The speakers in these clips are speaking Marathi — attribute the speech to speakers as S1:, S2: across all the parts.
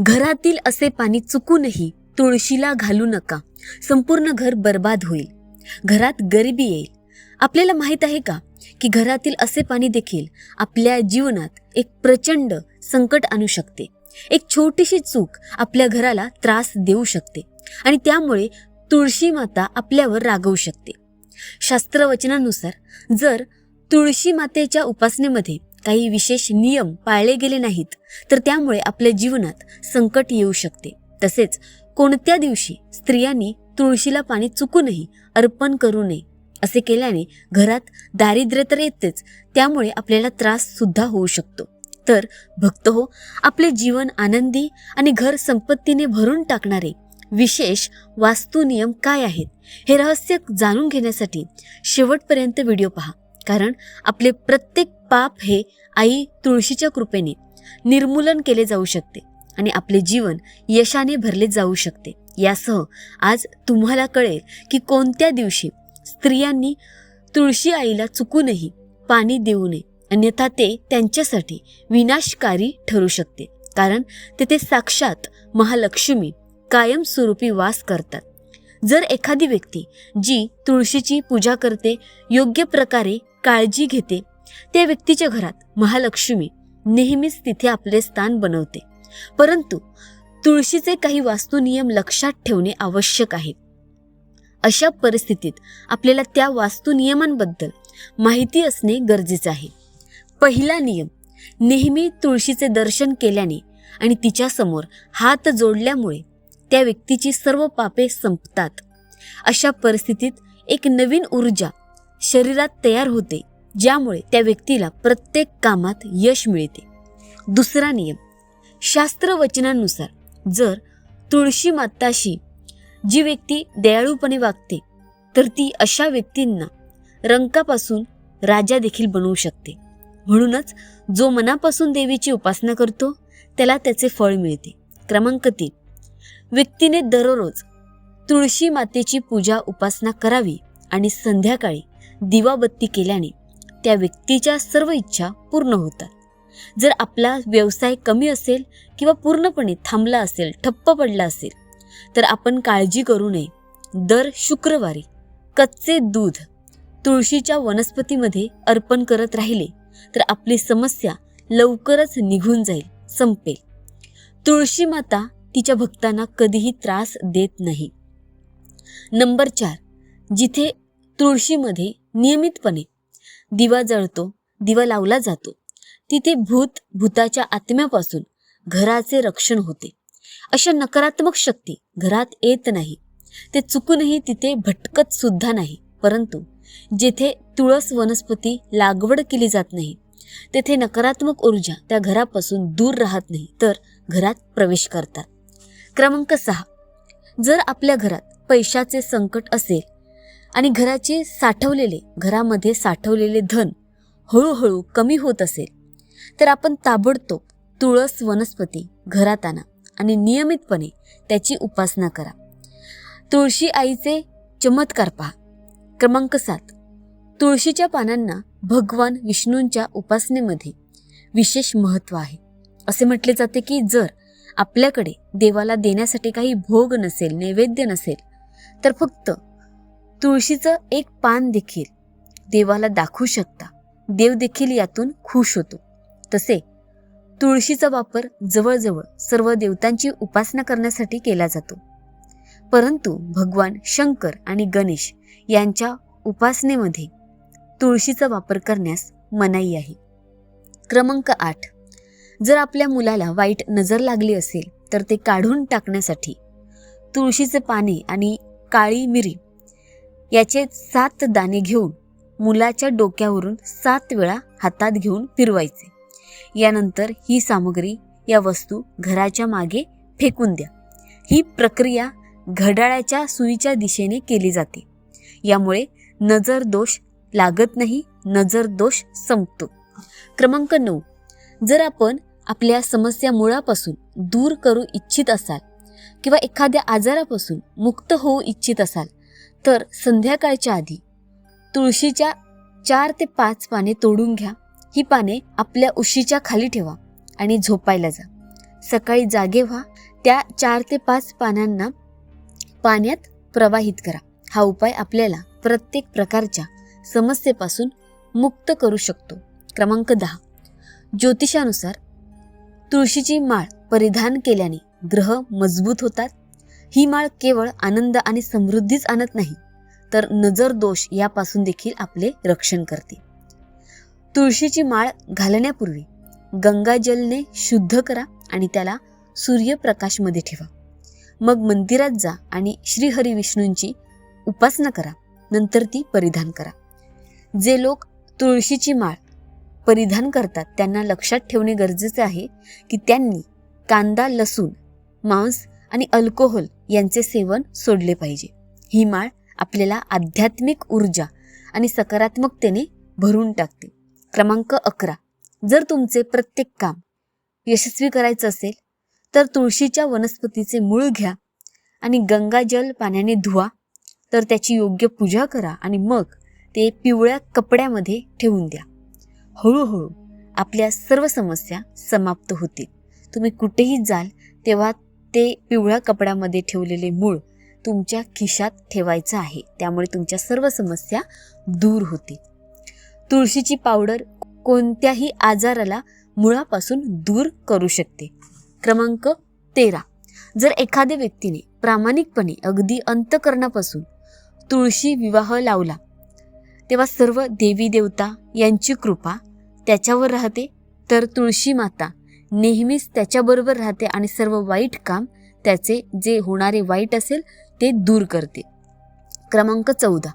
S1: घरातील असे पाणी चुकूनही तुळशीला घालू नका. संपूर्ण घर बर्बाद होईल. घरात गरिबी येईल. आपल्याला माहीत आहे का की घरातील असे पाणी देखील आपल्या जीवनात एक प्रचंड संकट आणू शकते. एक छोटीशी चूक आपल्या घराला त्रास देऊ शकते आणि त्यामुळे तुळशी माता आपल्यावर रागवू शकते. शास्त्रवचनानुसार जर तुळशी मातेच्या उपासनेमध्ये काही विशेष नियम पाळले गेले नाहीत तर त्यामुळे आपल्या जीवनात संकट येऊ शकते. तसेच कोणत्या दिवशी स्त्रियांनी तुळशीला पाणी चुकूनही अर्पण करू नये असे केल्याने घरात दारिद्र्य तर येतेच त्यामुळे आपल्याला त्रास सुद्धा होऊ शकतो. तर भक्त हो आपले जीवन आनंदी आणि घर संपत्तीने भरून टाकणारे विशेष वास्तू नियम काय आहेत हे रहस्य जाणून घेण्यासाठी शेवटपर्यंत व्हिडिओ पहा. कारण आपले प्रत्येक पाप हे आई तुळशीच्या कृपेने निर्मूलन केले जाऊ शकते आणि आपले जीवन यशाने भरले जाऊ शकते. यासह आज तुम्हाला कळेल की कोणत्या दिवशी स्त्रियांनी तुळशी आईला चुकूनही पाणी देऊ नये. अन्यथा ते त्यांच्यासाठी विनाशकारी ठरू शकते. कारण तेथे साक्षात महालक्ष्मी कायमस्वरूपी वास करतात. जर एखादी व्यक्ती जी तुळशीची पूजा करते योग्य प्रकारे काळजी घेते त्या व्यक्तीच्या घरात महालक्ष्मी नेहमीच तिथे आपले स्थान बनवते. परंतु तुळशीचे काही वास्तुनियम लक्षात ठेवणे आवश्यक आहे. अशा परिस्थितीत आपल्याला त्या वास्तुनियमांबद्दल माहिती असणे गरजेचे आहे. पहिला नियम नेहमी तुळशीचे दर्शन केल्याने आणि तिच्यासमोर हात जोडल्यामुळे त्या व्यक्तीची सर्व पापे संपतात. अशा परिस्थितीत एक नवीन ऊर्जा शरीरात तयार होते. ज्यामुळे त्या व्यक्तीला प्रत्येक कामात यश मिळते. दुसरा नियम शास्त्रवचनानुसार जर तुळशी माताशी जी व्यक्ती दयाळूपणे वागते तर ती अशा व्यक्तींना रंकापासून राजा देखील बनवू शकते. म्हणूनच जो मनापासून देवीची उपासना करतो त्याला त्याचे फळ मिळते. क्रमांक तीन व्यक्तीने दररोज तुळशी मातेची पूजा उपासना करावी आणि संध्याकाळी दिवाबत्ती केल्याने त्या व्यक्तीच्या सर्व इच्छा पूर्ण होतात. जर आपला व्यवसाय कमी असेल किंवा पूर्णपणे थांबला असेल ठप्प पडला असेल तर आपण काळजी करू नये. दर शुक्रवारी कच्चे दूध तुळशीच्या वनस्पतीमध्ये अर्पण करत राहिले तर आपली समस्या लवकरच निघून जाईल संपेल. तुळशी माता तिच्या भक्तांना कधीही त्रास देत नाही. नंबर चार जिथे तुळशीमध्ये नियमितपणे दिवा जळतो दिवा लावला जातो. तिथे भूत भूताच्या आत्म्यापासून घराचे रक्षण होते. अशा नकारात्मक शक्ती घरात येत नाही. ते चुकूनही तिथे भटकत सुद्धा नाही. परंतु जेथे तुळस वनस्पती लागवड केली जात नाही तेथे नकारात्मक ऊर्जा त्या घरापासून दूर राहत नाही तर घरात प्रवेश करतात. क्रमांक सहा. जर आपल्या घरात पैशाचे संकट असेल आणि घराचे साठवलेले घरामध्ये साठवलेले धन हळूहळू कमी होत असेल. तर आपण ताबडतोब तुळस वनस्पती घरात आणा आणि नियमितपणे त्याची उपासना करा. तुळशी आईचे चमत्कार पहा. क्रमांक सात. तुळशीच्या पानांना भगवान विष्णूंच्या उपासनेमध्ये विशेष महत्त्व आहे. असे म्हटले जाते की जर आपल्याकडे देवाला देण्यासाठी काही भोग नसेल नैवेद्य नसेल तर फक्त तुळशीचं एक पान देखील. देवाला दाखवू शकता. देव देखील यातून खुश होतो. तसे तुळशीचा वापर जवळजवळ सर्व देवतांची उपासना करण्यासाठी केला जातो. परंतु भगवान शंकर आणि गणेश यांच्या उपासनेमध्ये तुळशीचा वापर करण्यास मनाई आहे. क्रमांक आठ. जर आपल्या मुलाला वाईट नजर लागली असेल तर ते काढून टाकण्यासाठी तुळशीचे पाने आणि काळी मिरी याचे सात दाणे घेऊन मुलाच्या डोक्यावरून सात वेळा हातात घेऊन फिरवायचे. यानंतर ही सामग्री या वस्तू घराच्या मागे फेकून द्या. ही प्रक्रिया घड्याळाच्या सुईच्या दिशेने केली जाते. यामुळे नजर दोष लागत नाही नजर दोष संपतो. क्रमांक नऊ. जर आपण आपल्या समस्या मुळापासून दूर करू इच्छित असाल किंवा एखाद्या आजारापासून मुक्त होऊ इच्छित असाल तर संध्याकाळच्या आधी तुळशीच्या चार ते पाच पाने तोडून घ्या. ही पाने आपल्या उशीच्या खाली ठेवा आणि झोपायला जा. सकाळी जागे व्हा. त्या चार ते पाच पानांना पाण्यात प्रवाहित करा. हा उपाय आपल्याला प्रत्येक प्रकारच्या समस्येपासून मुक्त करू शकतो. क्रमांक दहा. ज्योतिषानुसार तुळशीची माळ परिधान केल्याने ग्रह मजबूत होतात. ही माळ केवळ आनंद आणि समृद्धीच आणत नाही तर नजर दोष यापासून देखील आपले रक्षण करते. तुळशीची माळ घालण्यापूर्वी गंगाजलने शुद्ध करा आणि त्याला सूर्यप्रकाशमध्ये ठेवा. मग मंदिरात जा आणि श्रीहरी विष्णूंची उपासना करा नंतर ती परिधान करा. जे लोक तुळशीची माळ परिधान करतात त्यांना लक्षात ठेवणे गरजेचे आहे की त्यांनी कांदा लसूण मांस आणि अल्कोहोल यांचे सेवन सोडले पाहिजे. ही माळ आपल्याला आध्यात्मिक ऊर्जा आणि सकारात्मकतेने भरून टाकते. क्रमांक अकरा. जर तुमचे प्रत्येक काम यशस्वी करायचं असेल तर तुळशीच्या वनस्पतीचे मूळ घ्या आणि गंगाजल पाण्याने धुवा. तर त्याची योग्य पूजा करा आणि मग ते पिवळ्या कपड्यामध्ये ठेवून द्या. हळूहळू आपल्या सर्व समस्या समाप्त होतील. तुम्ही कुठेही जाल तेव्हा ते पिवळ्या कपड्यामध्ये ठेवलेले मूळ तुमच्या खिशात ठेवायचं आहे. त्यामुळे तुमच्या सर्व समस्या दूर होतील. तुळशीची पावडर कोणत्याही आजाराला मुळापासून दूर करू शकते. क्रमांक तेरा. जर एखाद्या व्यक्तीने प्रामाणिकपणे अगदी अंतकरणापासून तुळशी विवाह लावला तेव्हा सर्व देवी देवता यांची कृपा त्याच्यावर राहते. तर तुळशी माता नेहमीच त्याच्याबरोबर राहते आणि सर्व वाईट काम त्याचे जे होणारे वाईट असेल ते दूर करते. क्रमांक चौदा.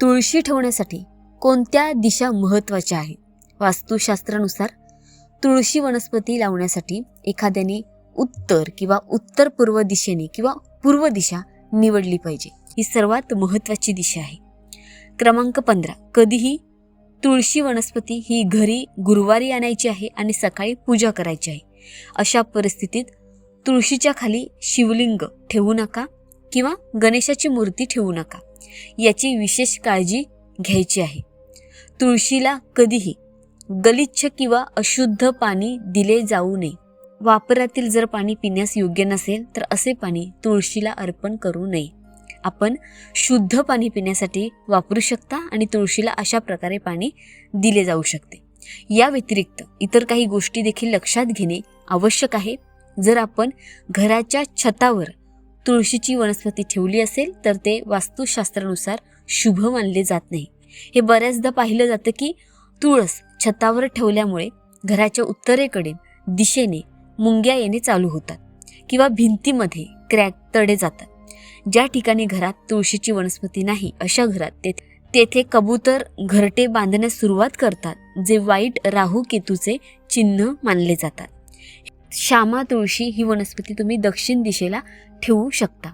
S1: तुळशी ठेवण्यासाठी कोणत्या दिशा महत्त्वाच्या आहे वास्तुशास्त्रानुसार तुळशी वनस्पती लावण्यासाठी एखाद्याने उत्तर किंवा उत्तर पूर्व दिशेने किंवा पूर्व दिशा निवडली पाहिजे. ही सर्वात महत्त्वाची दिशा आहे. क्रमांक पंधरा. कधीही तुळशी वनस्पती ही घरी गुरुवारी आणायची आहे आणि सकाळी पूजा करायची आहे. अशा परिस्थितीत तुळशीच्या खाली शिवलिंग ठेवू नका किंवा गणेशाची मूर्ती ठेवू नका. याची विशेष काळजी घ्यायची आहे. तुळशीला कधीही गलिच्छ किंवा अशुद्ध पाणी दिले जाऊ नये. वापरातील जर पाणी पिण्यास योग्य नसेल तर असे पाणी तुळशीला अर्पण करू नये. आपण शुद्ध पाणी पिण्यासाठी वापरू शकता आणि तुळशीला अशा प्रकारे पाणी दिले जाऊ शकते. या व्यतिरिक्त इतर काही गोष्टी देखील लक्षात घेणे आवश्यक आहे. जर आपण घराच्या छतावर तुळशीची वनस्पती ठेवली असेल तर ते वास्तुशास्त्रानुसार शुभ मानले जात नाही. हे बऱ्याचदा पाहिलं जातं की तुळस छतावर ठेवल्यामुळे घराच्या उत्तरेकडे दिशेने मुंग्या येणे चालू होतात किंवा भिंतीमध्ये क्रॅक तडे जातात. ज्या ठिकाणी घरात तुळशीची वनस्पती नाही अशा घरात ते तेथे कबूतर घरटे बांधण्यास सुरुवात करतात जे वाईट राहू केतूचे चिन्ह मानले जातात. श्यामा तुळशी ही वनस्पती तुम्ही दक्षिण दिशेला ठेवू शकता.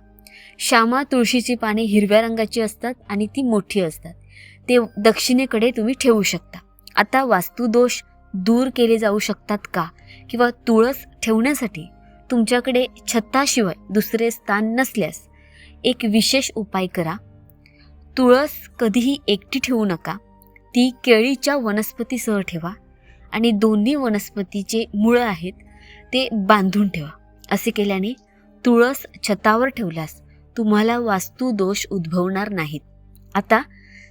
S1: श्यामा तुळशीची पाने हिरव्या रंगाची असतात आणि ती मोठी असतात. ते दक्षिणेकडे तुम्ही ठेवू शकता. आता वास्तुदोष दूर केले जाऊ शकतात का? किंवा तुळस ठेवण्यासाठी तुमच्याकडे छताशिवाय दुसरे स्थान नसल्यास एक विशेष उपाय करा. तुळस कधीही एकटी ठेवू नका. ती केळीच्या वनस्पतीसह ठेवा आणि दोन्ही वनस्पतीचे मुळं आहेत ते बांधून ठेवा. असे केल्याने तुळस छतावर ठेवल्यास तुम्हाला वास्तुदोष उद्भवणार नाहीत. आता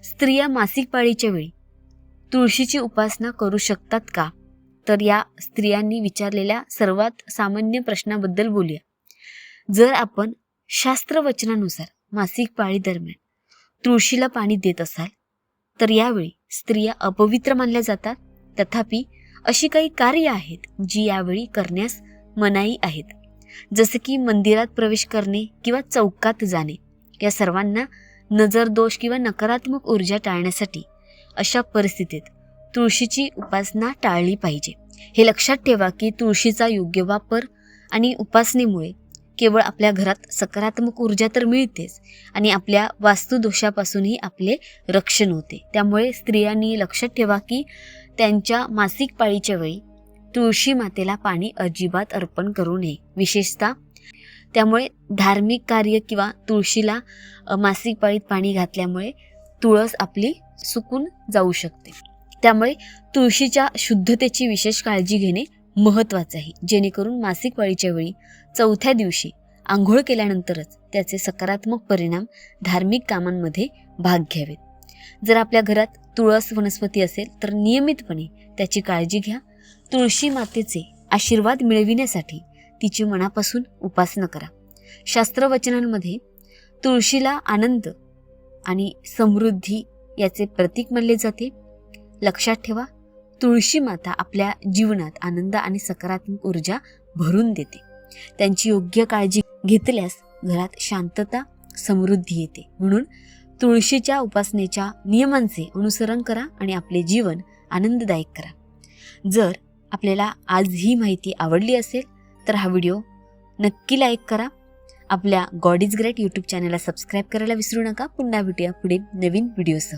S1: स्त्रिया मासिक पाळीच्या वेळी. तुळशीची उपासना करू शकतात का? तर या स्त्रियांनी विचारलेल्या सर्वात सामान्य प्रश्नाबद्दल बोलूया. जर आपण शास्त्रवचनानुसार मासिक पाळी दरम्यान तुळशीला पाणी देत असाल तर यावेळी स्त्रिया अपवित्र मानल्या जातात. तथापि अशी काही कार्य आहेत जी यावेळी करण्यास मनाई आहेत. जसे की मंदिरात प्रवेश करणे किंवा चौकात जाणे या सर्वांना नजर दोष किंवा नकारात्मक ऊर्जा टाळण्यासाठी अशा परिस्थितीत तुळशीची उपासना टाळली पाहिजे. हे लक्षात ठेवा की तुळशीचा योग्य वापर आणि उपासनेमुळे केवळ आपल्या घरात सकारात्मक ऊर्जा तर मिळतेच आणि आपल्या वास्तुदोषापासूनही आपले रक्षण होते. त्यामुळे स्त्रियांनी लक्षात ठेवा की त्यांच्या मासिक पाळीच्या वेळी तुळशी मातेला पाणी अजिबात अर्पण करू नये. विशेषतः त्यामुळे धार्मिक कार्य किंवा तुळशीला मासिक पाळीत पाणी घातल्यामुळे तुळस आपली सुकून जाऊ शकते. त्यामुळे तुळशीच्या शुद्धतेची विशेष काळजी घेणे महत्त्वाचं आहे. जेणेकरून मासिक पाळीच्या वेळी चौथ्या दिवशी आंघोळ केल्यानंतरच त्याचे सकारात्मक परिणाम धार्मिक कामांमध्ये भाग घ्यावेत. जर आपल्या घरात तुळस वनस्पती असेल तर नियमितपणे त्याची काळजी घ्या. तुळशी मातेचे आशीर्वाद मिळविण्यासाठी तिची मनापासून उपासना करा. शास्त्रवचनांमध्ये तुळशीला आनंद आणि समृद्धी याचे प्रतीक मानले जाते. लक्षात ठेवा तुळशी माता आपल्या जीवनात आनंद आणि सकारात्मक ऊर्जा भरून देते. त्यांची योग्य काळजी घेतल्यास घरात शांतता समृद्धी येते. म्हणून तुळशीच्या उपासनेच्या नियमांचे अनुसरण करा आणि आपले जीवन आनंददायक करा. जर आपल्याला आज ही माहिती आवडली असेल तर हा व्हिडिओ नक्की लाईक करा. आपल्या गॉड इज ग्रेट यूट्यूब चॅनलला सबस्क्राईब करायला विसरू नका. पुन्हा भेटूया पुढे नवीन व्हिडिओसह.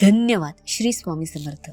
S1: धन्यवाद. श्री स्वामी समर्थ.